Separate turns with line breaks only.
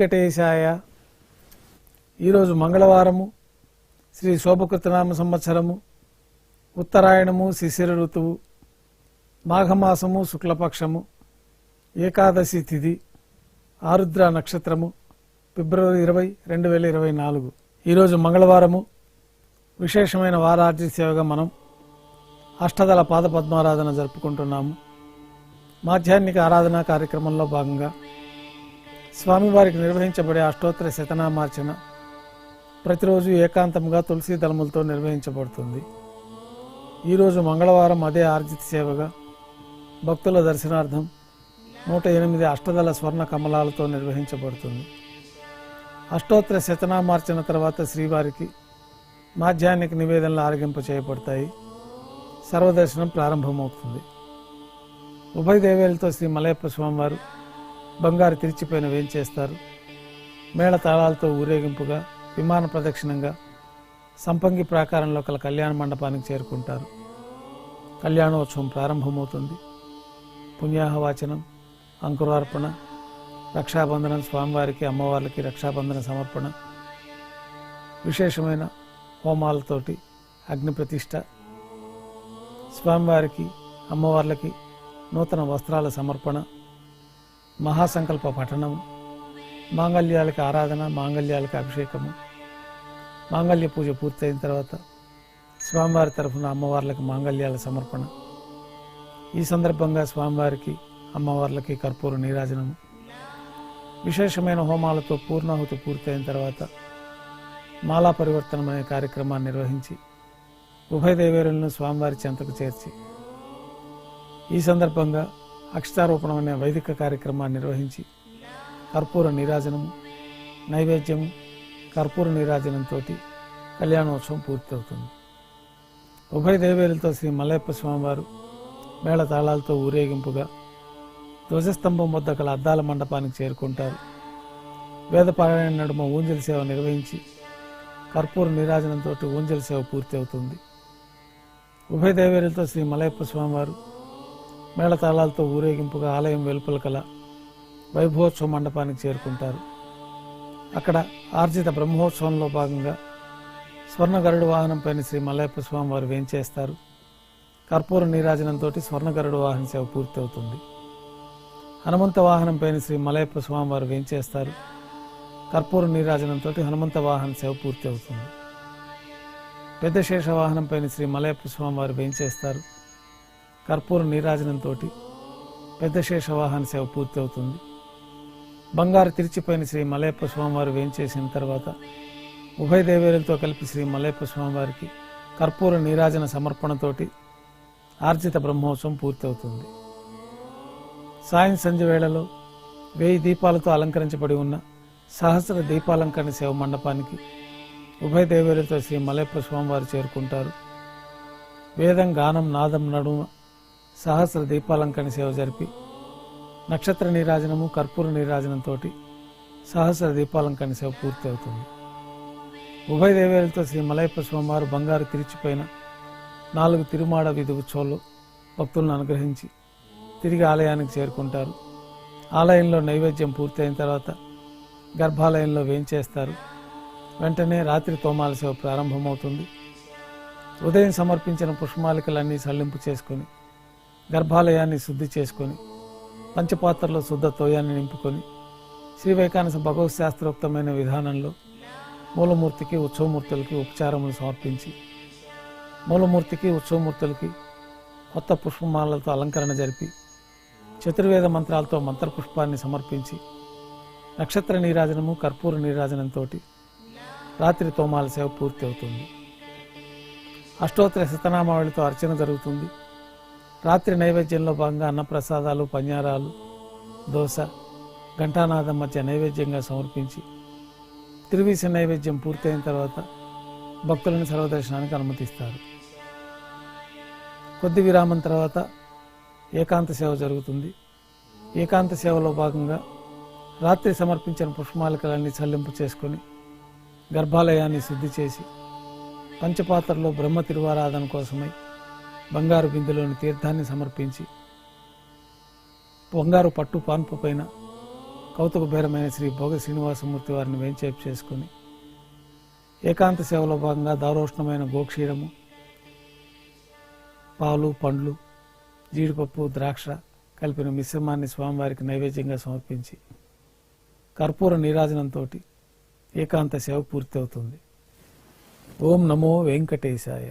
వెంకటేశాయ. ఈరోజు మంగళవారము శ్రీ శోభకృతనామ సంవత్సరము ఉత్తరాయణము శిశిర ఋతువు మాఘమాసము శుక్లపక్షము ఏకాదశి తిథి ఆరుద్ర నక్షత్రము ఫిబ్రవరి ఇరవై రెండు వేల ఇరవై నాలుగు. ఈరోజు మంగళవారము విశేషమైన వారార్జి సేవగా మనం అష్టదళ పాద పద్మారాధన జరుపుకుంటున్నాము. మాధ్యాహ్నిక ఆరాధనా కార్యక్రమంలో భాగంగా స్వామివారికి నిర్వహించబడే అష్టోత్తర శతనామార్చన ప్రతిరోజు ఏకాంతంగా తులసి దళములతో నిర్వహించబడుతుంది. ఈరోజు మంగళవారం అదే ఆర్జిత సేవగా భక్తుల దర్శనార్థం నూట ఎనిమిది అష్టదళ స్వర్ణ కమలాలతో నిర్వహించబడుతుంది. అష్టోత్తర శతనామార్చన తర్వాత శ్రీవారికి మాధ్యాహ్నిక నివేదనలు ఆరగింప చేయబడతాయి. సర్వదర్శనం ప్రారంభమవుతుంది. ఉభయ దేవేలతో శ్రీ మలయప్ప స్వామివారు బంగారు తిరిచిపోయిన వేంచేస్తారు మేళ తాళాలతో ఊరేగింపుగా విమాన ప్రదక్షిణంగా సంపంగి ప్రాకారంలో కల కళ్యాణ మండపానికి చేరుకుంటారు. కళ్యాణోత్సవం ప్రారంభమవుతుంది. పుణ్యాహవాచనం అంకురార్పణ రక్షాబంధనం స్వామివారికి అమ్మవార్లకి రక్షాబంధన సమర్పణ విశేషమైన హోమాలతోటి అగ్ని ప్రతిష్ట స్వామివారికి అమ్మవార్లకి నూతన వస్త్రాల సమర్పణ మహాసంకల్ప పఠనం మాంగళ్యాలకి ఆరాధన మాంగళ్యాలకి అభిషేకము మాంగళ్య పూజ పూర్తయిన తర్వాత స్వామివారి తరఫున అమ్మవార్లకు మాంగళ్యాల సమర్పణ. ఈ సందర్భంగా స్వామివారికి అమ్మవార్లకి కర్పూర నీరాజనము. విశేషమైన హోమాలతో పూర్ణాహుతి పూర్తయిన తర్వాత మాలా పరివర్తనం అనే కార్యక్రమాన్ని నిర్వహించి ఉభయ దేవేరులను స్వామివారి చెంతకు చేర్చి ఈ సందర్భంగా అక్షతారోపణం అనే వైదిక కార్యక్రమాన్ని నిర్వహించి కర్పూర నీరాజనము నైవేద్యము కర్పూర నీరాజనంతో కళ్యాణోత్సవం పూర్తవుతుంది. ఉభయ దేవేరులతో శ్రీ మల్లయ్యప్ప స్వామివారు మేళ తాళాలతో ఊరేగింపుగా ధ్వజస్తంభం వద్ద గల అద్దాల మండపానికి చేరుకుంటారు. వేదపారాయణ నడుమ ఊంజల సేవ నిర్వహించి కర్పూర నీరాజనంతో ఊంజల సేవ పూర్తి అవుతుంది ఉభయ దేవేరులతో శ్రీ మలయప్ప స్వామివారు మేళతాళాలతో ఊరేగింపుగా ఆలయం వెలుపల కల వైభవోత్సవ మండపానికి చేరుకుంటారు. అక్కడ ఆర్జిత బ్రహ్మోత్సవంలో భాగంగా స్వర్ణ గరుడు వాహనంపైన శ్రీ మల్లయ్యప్ప స్వామి వారు వేంచేస్తారు. కర్పూర నీరాజనంతో స్వర్ణ గరుడు వాహన సేవ పూర్తి అవుతుంది హనుమంత వాహనంపైన శ్రీ మలయప్ప స్వామివారు వేంచేస్తారు. కర్పూర నీరాజనంతో హనుమంత వాహన సేవ పూర్తి అవుతుంది పెద్ద శేష వాహనంపైన శ్రీ మలయప్ప స్వామివారు వేంచేస్తారు. కర్పూర నీరాజనంతో పెద్ద శేషవాహన సేవ పూర్తి అవుతుంది బంగారు తిరిచిపోయిన శ్రీ మలయప్ప స్వామివారు వేంచేసిన తర్వాత ఉభయ దేవేరులతో కలిపి శ్రీ మలయప్ప స్వామివారికి కర్పూర నీరాజన సమర్పణతోటి ఆర్జిత బ్రహ్మోత్సవం పూర్తవుతుంది. సాయం సంధ్య వేళలో వెయ్యి దీపాలతో అలంకరించబడి ఉన్న సహస్ర దీపాలంకరణ సేవ మండపానికి ఉభయ దేవేరులతో శ్రీ మలయప్ప స్వామివారు చేరుకుంటారు. వేదం గానం నాదం నడుమ సహస్ర దీపాలంకరణ సేవ జరిపి నక్షత్ర నీరాజనము కర్పూర నీరాజనంతో సహస్ర దీపాలంకరణ సేవ పూర్తి అవుతుంది ఉభయ దేవేలతో శ్రీ మలయప్ప స్వామివారు బంగారు తిరిచిపోయిన నాలుగు తిరుమాడ విధి ఉత్సవాలు భక్తులను అనుగ్రహించి తిరిగి ఆలయానికి చేరుకుంటారు. ఆలయంలో నైవేద్యం పూర్తయిన తర్వాత గర్భాలయంలో వేయించేస్తారు వెంటనే రాత్రి తోమాల సేవ ప్రారంభమవుతుంది. ఉదయం సమర్పించిన పుష్పమాలికలన్నీ సల్లింపు చేసుకొని గర్భాలయాన్ని శుద్ధి చేసుకొని పంచపాత్రలో శుద్ధ తోయాన్ని నింపుకొని శ్రీ వైకానస భగవత్ శాస్త్రోక్తమైన విధానంలో మూలమూర్తికి ఉత్సవమూర్తులకి ఉపచారములు సమర్పించి మూలమూర్తికి ఉత్సవమూర్తులకి కొత్త పుష్పమాలలతో అలంకరణ జరిపి చతుర్వేద మంత్రాలతో మంత్రపుష్పాన్ని సమర్పించి నక్షత్ర నీరాజనము కర్పూర నీరాజనంతో రాత్రి తోమాల సేవ పూర్తి అవుతుంది. అష్టోత్తర శతనామావళితో అర్చన జరుగుతుంది. రాత్రి నైవేద్యంలో భాగంగా అన్నప్రసాదాలు పంజారాలు దోశ ఘంటానాదం మధ్య నైవేద్యంగా సమర్పించి తిరువీస నైవేద్యం పూర్తయిన తర్వాత భక్తులను సర్వదర్శనానికి అనుమతిస్తారు. కొద్ది విరామం తర్వాత ఏకాంత సేవ జరుగుతుంది. ఏకాంత సేవలో భాగంగా రాత్రి సమర్పించిన పుష్పమాలికలన్నీ చల్లింపు చేసుకొని గర్భాలయాన్ని శుద్ధి చేసి పంచపాత్రలో బ్రహ్మ తిరువారాధన కోసమై బంగారు బిందులోని తీర్థాన్ని సమర్పించి బంగారు పట్టు పాన్పు పైన కౌతుకభైరమైన శ్రీ భోగ శ్రీనివాసమూర్తి వారిని వెంచేపు చేసుకుని ఏకాంత సేవలో భాగంగా దారోష్ణమైన గోక్షీరము పాలు పండ్లు జీడిపప్పు ద్రాక్ష కలిపిన మిశ్రమాన్ని స్వామివారికి నైవేద్యంగా సమర్పించి కర్పూర నీరాజనంతో ఏకాంత సేవ పూర్తవుతుంది. ఓం నమో వెంకటేశాయ.